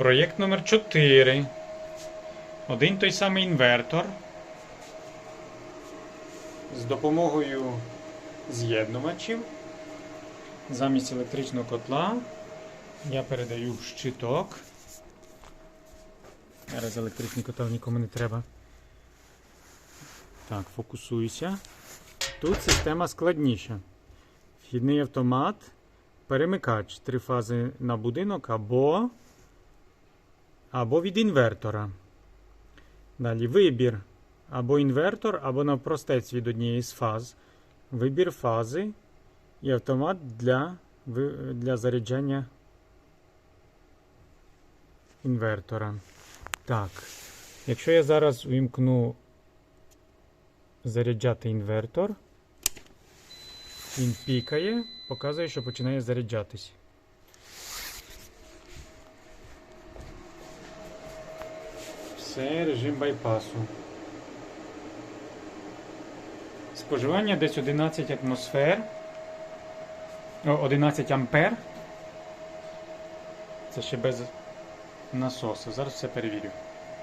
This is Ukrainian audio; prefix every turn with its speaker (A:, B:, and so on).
A: Проєкт номер 4. Один той самий інвертор. З допомогою з'єднувачів. Замість електричного котла я передаю щиток. Зараз електричний котел нікому не треба. Так, фокусуйся. Тут система складніша. Вхідний автомат, перемикач. Три фази на будинок або, або від інвертора. Далі вибір або інвертор, або навпростець від однієї з фаз. Вибір фази і автомат для, для заряджання інвертора. Так. Якщо я зараз увімкну заряджати інвертор, він пікає, показує, що починає заряджатись. Все, режим байпасу. Споживання десь 11 атмосфер. 11 ампер. Це ще без насосу. Зараз все перевірю.